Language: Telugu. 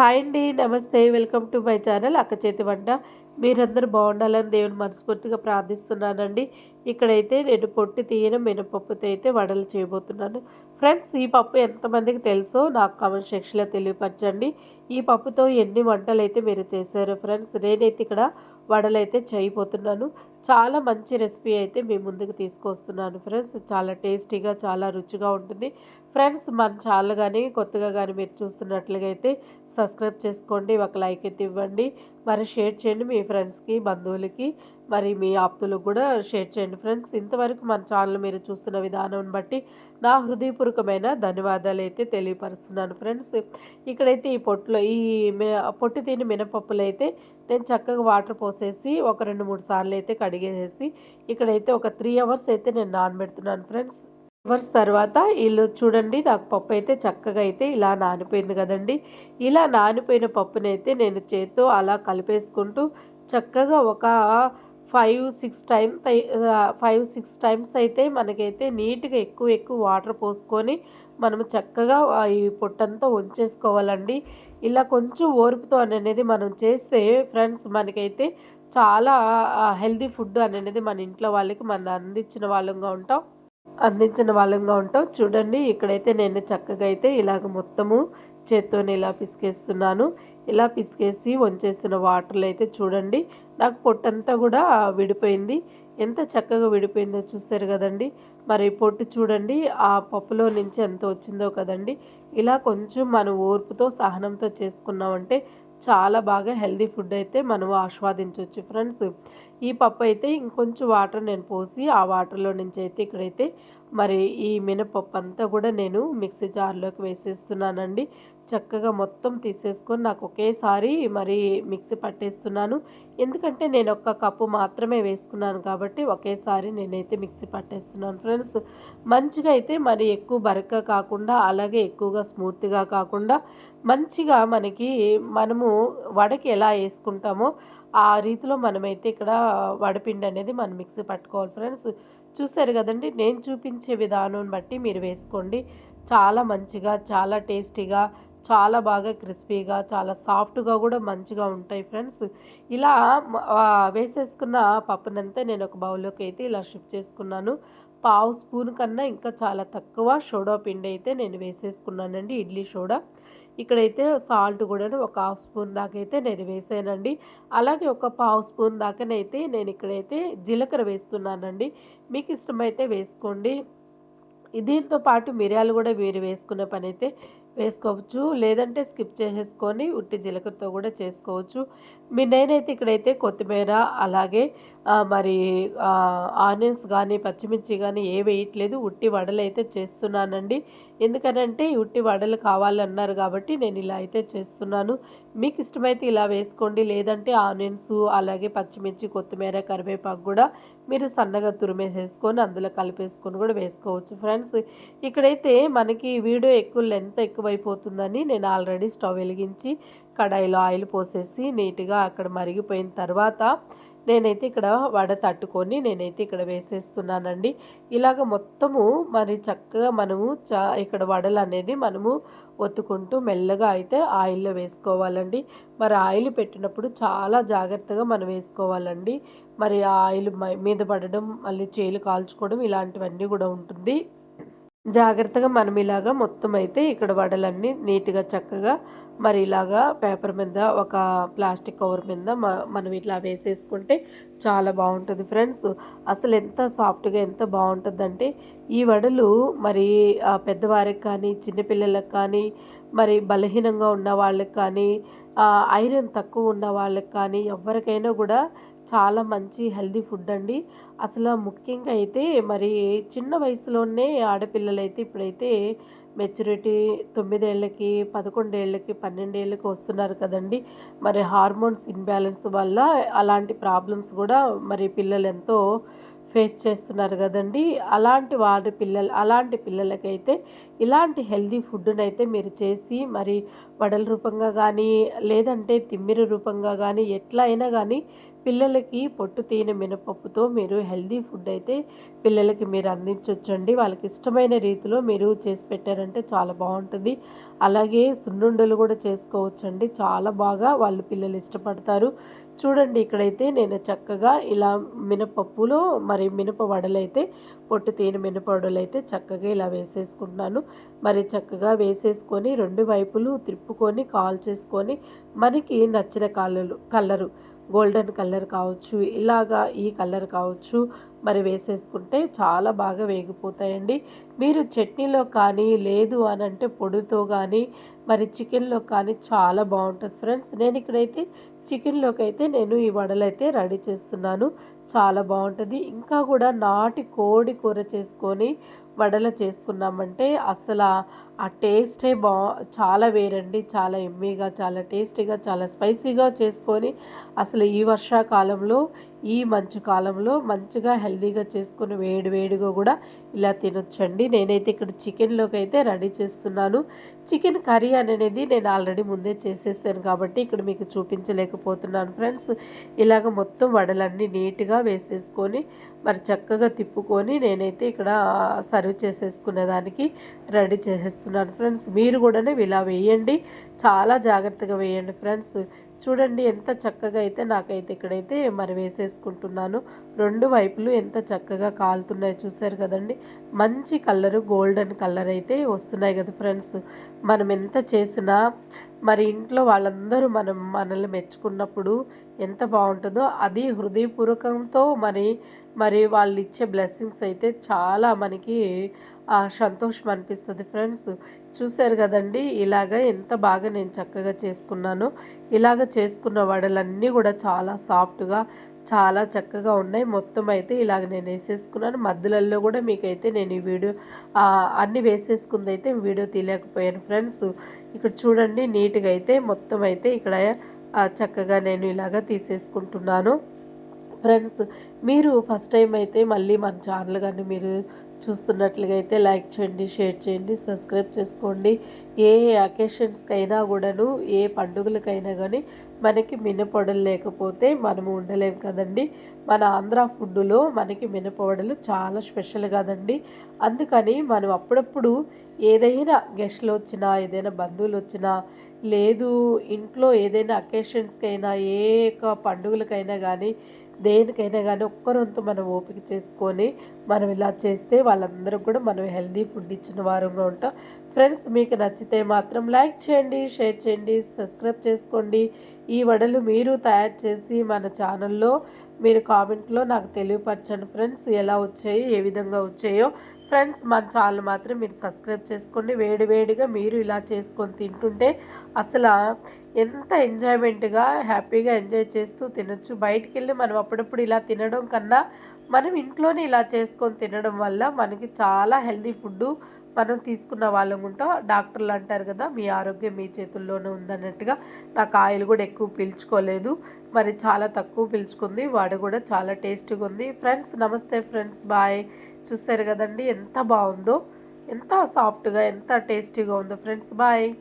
హాయ్ అండి నమస్తే వెల్కమ్ టు మై ఛానల్ అక్క చేతి వంట. మీరందరూ బాగుండాలని దేవుని మనస్ఫూర్తిగా ప్రార్థిస్తున్నానండి. ఇక్కడైతే నేను పొట్టి తీయన మినపప్పుతో అయితే వడలు చేయబోతున్నాను. ఫ్రెండ్స్ ఈ పప్పు ఎంతమందికి తెలుసో నాకు కామెంట్ సెక్షన్లో తెలియపరచండి. ఈ పప్పుతో ఎన్ని వంటలు అయితే మీరు చేశారు ఫ్రెండ్స్ నేనైతే ఇక్కడ వడలు అయితే చేయబోతున్నాను. చాలా మంచి రెసిపీ అయితే మీ ముందుకు తీసుకొస్తున్నాను ఫ్రెండ్స్. చాలా టేస్టీగా చాలా రుచిగా ఉంటుంది. ఫ్రెండ్స్ మన ఛానల్ కానీ కొత్తగా కానీ మీరు చూస్తున్నట్లుగా అయితే సబ్స్క్రైబ్ చేసుకోండి. ఒక లైక్ అయితే ఇవ్వండి. మరి షేర్ చేయండి మీ ఫ్రెండ్స్కి బంధువులకి. మరి మీ ఆప్తులకు కూడా షేర్ చేయండి ఫ్రెండ్స్. ఇంతవరకు మన ఛానల్ మీరు చూస్తున్న విధానం బట్టి నా హృదయపూర్వకమైన ధన్యవాదాలు అయితే తెలియపరుస్తున్నాను ఫ్రెండ్స్. ఇక్కడైతే ఈ పొట్టులో ఈ పొట్టు తిని మినపప్పులు అయితే నేను చక్కగా వాటర్ పోసేసి ఒక రెండు మూడు సార్లు అయితే కడిగేసేసి ఇక్కడైతే ఒక త్రీ అవర్స్ అయితే నేను నానబెడుతున్నాను ఫ్రెండ్స్. అవర్స్ తర్వాత వీళ్ళు చూడండి నాకు పప్పు అయితే చక్కగా అయితే ఇలా నానిపోయింది కదండి. ఇలా నానిపోయిన పప్పునైతే నేను చేత్తో అలా కలిపేసుకుంటూ చక్కగా ఒక five six time five six times అయితే మనకైతే నీట్గా ఎక్కువ ఎక్కువ వాటర్ పోసుకొని మనము చక్కగా ఈ పొట్టంతా ఉంచేసుకోవాలండి. ఇలా కొంచెం ఓర్పుతో అనేది మనం చేస్తే ఫ్రెండ్స్ మనకైతే చాలా హెల్దీ ఫుడ్ అనేది మన ఇంట్లో వాళ్ళకి మనం అందించిన వాళ్ళంగా ఉంటాం. అందించిన వాళ్ళంగా ఉంటాం చూడండి ఇక్కడైతే నేను చక్కగా అయితే ఇలాగ మొత్తము చేత్తోనే ఇలా పిసికేస్తున్నాను. ఇలా పిసికేసి వంచేసిన వాటర్లు అయితే చూడండి నాకు పొట్టంతా కూడా విడిపోయింది. ఎంత చక్కగా విడిపోయిందో చూస్తారు కదండి. మరి పొట్టు చూడండి ఆ పప్పులో నుంచి ఎంత వచ్చిందో కదండి. ఇలా కొంచెం మనం ఓర్పుతో సహనంతో చేసుకున్నామంటే చాలా బాగా హెల్దీ ఫుడ్ అయితే మనం ఆస్వాదించవచ్చు ఫ్రెండ్స్. ఈ పప్పు అయితే ఇంకొంచెం వాటర్ నేను పోసి ఆ వాటర్లో నుంచి అయితే ఇక్కడైతే మరి ఈ మినపప్పు అంతా కూడా నేను మిక్సీ జార్లోకి వేసేస్తున్నానండి. చక్కగా మొత్తం తీసేసుకొని నాకు ఒకేసారి మరి మిక్సీ పట్టేస్తున్నాను. ఎందుకంటే నేను ఒక్క కప్పు మాత్రమే వేసుకున్నాను కాబట్టి ఒకేసారి నేనైతే మిక్సీ పట్టేస్తున్నాను ఫ్రెండ్స్. మంచిగా అయితే మరి ఎక్కువ బరక కాకుండా అలాగే ఎక్కువగా స్మూత్గా కాకుండా మంచిగా మనకి మనము వడకి ఎలా వేసుకుంటామో ఆ రీతిలో మనమైతే ఇక్కడ వడపిండి అనేది మనం మిక్సీ పట్టుకోవాలి ఫ్రెండ్స్. చూసారు కదండి నేను చూపించే విధానం బట్టి మీరు వేసుకోండి. చాలా మంచిగా చాలా టేస్టీగా చాలా బాగా క్రిస్పీగా చాలా సాఫ్ట్గా కూడా మంచిగా ఉంటాయి ఫ్రెండ్స్. ఇలా వేసేసుకున్న పప్పునంతా నేను ఒక బౌల్లోకి అయితే ఇలా షిఫ్ట్ చేసుకున్నాను. పావు స్పూన్ కన్నా ఇంకా చాలా తక్కువ సోడా పిండి అయితే నేను వేసేసుకున్నానండి ఇడ్లీ సోడా ఇక్కడైతే సాల్ట్ కూడా ఒక హాఫ్ స్పూన్ దాకా అయితే నేను వేసానండి. అలాగే ఒక పావు స్పూన్ దాకానైతే నేను ఇక్కడైతే జీలకర్ర వేస్తున్నానండి. మీకు ఇష్టమైతే వేసుకోండి. దీంతో పాటు మిరియాలు కూడా మీరు వేసుకునే పని అయితే వేసుకోవచ్చు. లేదంటే స్కిప్ చేసేసుకొని ఉట్టి జీలకర్రతో కూడా చేసుకోవచ్చు. మీ నేనైతే ఇక్కడైతే కొత్తిమీర అలాగే మరి ఆనియన్స్ కానీ పచ్చిమిర్చి కానీ ఏ వేయట్లేదు. ఉట్టి వడలు అయితే చేస్తున్నానండి. ఎందుకనంటే ఉట్టి వడలు కావాలన్నారు కాబట్టి నేను ఇలా అయితే చేస్తున్నాను. మీకు ఇష్టమైతే ఇలా వేసుకోండి. లేదంటే ఆనియన్స్ అలాగే పచ్చిమిర్చి కొత్తిమీర కరివేపాకు కూడా మీరు సన్నగా తురిమేసేసుకొని అందులో కలిపేసుకొని కూడా వేసుకోవచ్చు. ఫ్రెండ్స్ ఇక్కడైతే మనకి వీడియో ఎక్కువ లెంత్ ఎక్కువ ఎక్కువైపోతుందని నేను ఆల్రెడీ స్టవ్ వెలిగించి కడాయిలో ఆయిల్ పోసేసి నీట్గా అక్కడ మరిగిపోయిన తర్వాత నేనైతే ఇక్కడ వడ తట్టుకొని నేనైతే ఇక్కడ వేసేస్తున్నానండి. ఇలాగ మొత్తము మరి చక్కగా మనము చ ఇక్కడ వడలు అనేది మనము ఒత్తుకుంటూ మెల్లగా అయితే ఆయిల్లో వేసుకోవాలండి. మరి ఆయిల్ పెట్టినప్పుడు చాలా జాగ్రత్తగా మనం వేసుకోవాలండి. మరి ఆయిల్ మీద పడడం మళ్ళీ చేలు కాల్చుకోవడం ఇలాంటివన్నీ కూడా ఉంటుంది. జాగ్రత్తగా మనం ఇలాగా మొత్తం అయితే ఇక్కడ వడలన్నీ నీట్గా చక్కగా మరి ఇలాగా పేపర్ మీద ఒక ప్లాస్టిక్ కవర్ మీద మనం ఇట్లా వేసేసుకుంటే చాలా బాగుంటుంది ఫ్రెండ్స్. అసలు ఎంత సాఫ్ట్గా ఎంత బాగుంటుందంటే ఈ వడలు మరి పెద్దవారికి కానీ చిన్నపిల్లలకు కానీ మరి బలహీనంగా ఉన్న వాళ్ళకి కానీ ఐరన్ తక్కువ ఉన్న వాళ్ళకి కానీ ఎవరికైనా కూడా చాలా మంచి హెల్దీ ఫుడ్ అండి. అసలు ముఖ్యంగా అయితే మరి చిన్న వయసులోనే ఆడపిల్లలైతే ఇప్పుడైతే మెచ్యూరిటీ తొమ్మిదేళ్ళకి పదకొండేళ్ళకి పన్నెండేళ్ళకి వస్తున్నారు కదండి. మరి హార్మోన్స్ ఇన్బ్యాలెన్స్ వల్ల అలాంటి ప్రాబ్లమ్స్ కూడా మరి పిల్లలు ఎంతో ఫేస్ చేస్తున్నారు కదండి. అలాంటి వాడి పిల్లలు అలాంటి పిల్లలకైతే ఇలాంటి హెల్దీ ఫుడ్ని అయితే మీరు చేసి మరి వడల రూపంగా కానీ లేదంటే తిమ్మిరి రూపంగా కానీ ఎట్లా అయినా కానీ పిల్లలకి పొట్టు తీయని మినపప్పుతో మీరు హెల్దీ ఫుడ్ అయితే పిల్లలకి మీరు అందించవచ్చండి వాళ్ళకి ఇష్టమైన రీతిలో మీరు చేసి పెట్టారంటే చాలా బాగుంటుంది. అలాగే సున్నుండలు కూడా చేసుకోవచ్చండి. చాలా బాగా వాళ్ళు పిల్లలు ఇష్టపడతారు. చూడండి ఇక్కడైతే నేను చక్కగా ఇలా మినపప్పులో మరి మినప వడలైతే పొట్టు తీని మినప వడలైతే చక్కగా ఇలా వేసేసుకుంటున్నాను. మరి చక్కగా వేసేసుకొని రెండు వైపులు తిప్పుకొని కాల్ చేసుకొని మనకి నచ్చిన కలరు కలరు గోల్డెన్ కలర్ కావచ్చు ఇలాగా ఈ కలర్ కావచ్చు మరి వేసేసుకుంటే చాలా బాగా వేగిపోతాయండి. మీరు చట్నీలో కానీ లేదు అని అంటే పొడితో కానీ మరి చికెన్లో కానీ చాలా బాగుంటుంది ఫ్రెండ్స్. నేను ఇక్కడైతే చికెన్లోకి అయితే నేను ఈ వడలు అయితే రెడీ చేస్తున్నాను. చాలా బాగుంటుంది. ఇంకా కూడా నాటి కోడి కూర చేసుకొని వడలు చేసుకున్నామంటే అసలు ఆ టేస్టే బా చాలా వేరండి చాలా ఎమ్మీగా చాలా టేస్టీగా చాలా స్పైసీగా చేసుకొని అసలు ఈ వర్షాకాలంలో ఈ మంచు కాలంలో మంచిగా హెల్దీగా చేసుకుని వేడి వేడిగా కూడా ఇలా తినొచ్చండి. నేనైతే ఇక్కడ చికెన్లోకి అయితే రెడీ చేస్తున్నాను. చికెన్ కర్రీ అనేది నేను ఆల్రెడీ ముందే చేసేస్తాను కాబట్టి ఇక్కడ మీకు చూపించలేకపోతున్నాను ఫ్రెండ్స్. ఇలాగ మొత్తం వడలన్నీ నీట్గా వేసేసుకొని మరి చక్కగా తిప్పుకొని నేనైతే ఇక్కడ సర్వ్ చేసేసుకునేదానికి రెడీ చేసేస్తున్నాను ఫ్రెండ్స్. మీరు కూడా ఇలా వేయండి. చాలా జాగ్రత్తగా వేయండి ఫ్రెండ్స్. చూడండి ఎంత చక్కగా అయితే నాకైతే ఇక్కడైతే మరి వేసేసుకుంటున్నాను. రెండు వైపులు ఎంత చక్కగా కాలుతున్నాయో చూసారు కదండి. మంచి కలరు గోల్డెన్ కలర్ అయితే వస్తున్నాయి కదా ఫ్రెండ్స్. మనం ఎంత చేసినా మరి ఇంట్లో వాళ్ళందరూ మనం మనల్ని మెచ్చుకున్నప్పుడు ఎంత బాగుంటుందో అది హృదయపూర్వకంతో మరి మరి వాళ్ళు ఇచ్చే బ్లెస్సింగ్స్ అయితే చాలా మనకి సంతోషం అనిపిస్తుంది ఫ్రెండ్స్. చూశారు కదండి ఇలాగ ఎంత బాగా నేను చక్కగా చేసుకున్నానో. ఇలాగ చేసుకున్న వడలన్నీ కూడా చాలా సాఫ్ట్గా చాలా చక్కగా ఉన్నాయి. మొత్తం అయితే ఇలాగ నేను వేసేసుకున్నాను. మధ్యలలో కూడా మీకైతే నేను ఈ వీడియో అన్నీ వేసేసుకుంది అయితే వీడియో తీయలేకపోయాను ఫ్రెండ్స్. ఇక్కడ చూడండి నీట్గా అయితే మొత్తం అయితే ఇక్కడ చక్కగా నేను ఇలాగ తీసేసుకుంటున్నాను. ఫ్రెండ్స్ మీరు ఫస్ట్ టైం అయితే మళ్ళీ మన ఛానల్ కానీ మీరు చూస్తున్నట్లుగా అయితే లైక్ చేయండి షేర్ చేయండి సబ్స్క్రైబ్ చేసుకోండి. ఏ అకేషన్స్కైనా కూడాను ఏ పండుగలకైనా కానీ మనకి మినపొడలు లేకపోతే మనము ఉండలేం కదండి. మన ఆంధ్ర ఫుడ్లో మనకి మినపొడలు చాలా స్పెషల్ కదండి. అందుకని మనం అప్పుడప్పుడు ఏదైనా గెస్ట్లు వచ్చినా ఏదైనా బంధువులు వచ్చినా లేదు ఇంట్లో ఏదైనా అకేషన్స్కైనా ఏ పండుగలకైనా కానీ దేనికైనా కానీ ఒక్కరొంతు మనం ఓపిక చేసుకొని మనం ఇలా చేస్తే వాళ్ళందరూ కూడా మనం హెల్దీ ఫుడ్ ఇచ్చిన వారంగా ఉంటాం. ఫ్రెండ్స్ మీకు నచ్చితే మాత్రం లైక్ చేయండి షేర్ చేయండి సబ్స్క్రైబ్ చేసుకోండి. ఈ వడలు మీరు తయారు చేసి మన ఛానల్లో మీరు కామెంట్లో నాకు తెలియపరచండి. ఫ్రెండ్స్ ఎలా వచ్చాయి ఏ విధంగా వచ్చాయో ఫ్రెండ్స్ మన ఛానల్ మాత్రం మీరు సబ్స్క్రైబ్ చేసుకోండి. వేడివేడిగా మీరు ఇలా చేసుకొని తింటుంటే అసలు ఎంత ఎంజాయ్మెంట్గా హ్యాపీగా ఎంజాయ్ చేస్తూ తినొచ్చు. బయటికి వెళ్ళి మనం అప్పుడప్పుడు ఇలా తినడం కన్నా మనం ఇంట్లోనే ఇలా చేసుకొని తినడం వల్ల మనకి చాలా హెల్దీ ఫుడ్ మనం తీసుకున్న వాళ్ళం ఉంటాం. డాక్టర్లు అంటారు కదా మీ ఆరోగ్యం మీ చేతుల్లోనే ఉందన్నట్టుగా. నాకు ఆయిల్ కూడా ఎక్కువ పీల్చుకోలేదు. మరి చాలా తక్కువ పీల్చుకుంది. వాడు కూడా చాలా టేస్టీగా ఉంది. ఫ్రెండ్స్ నమస్తే ఫ్రెండ్స్ బాయ్. చూసారు కదండి ఎంత బాగుందో ఎంత సాఫ్ట్గా ఎంత టేస్టీగా ఉందో. Friends bye.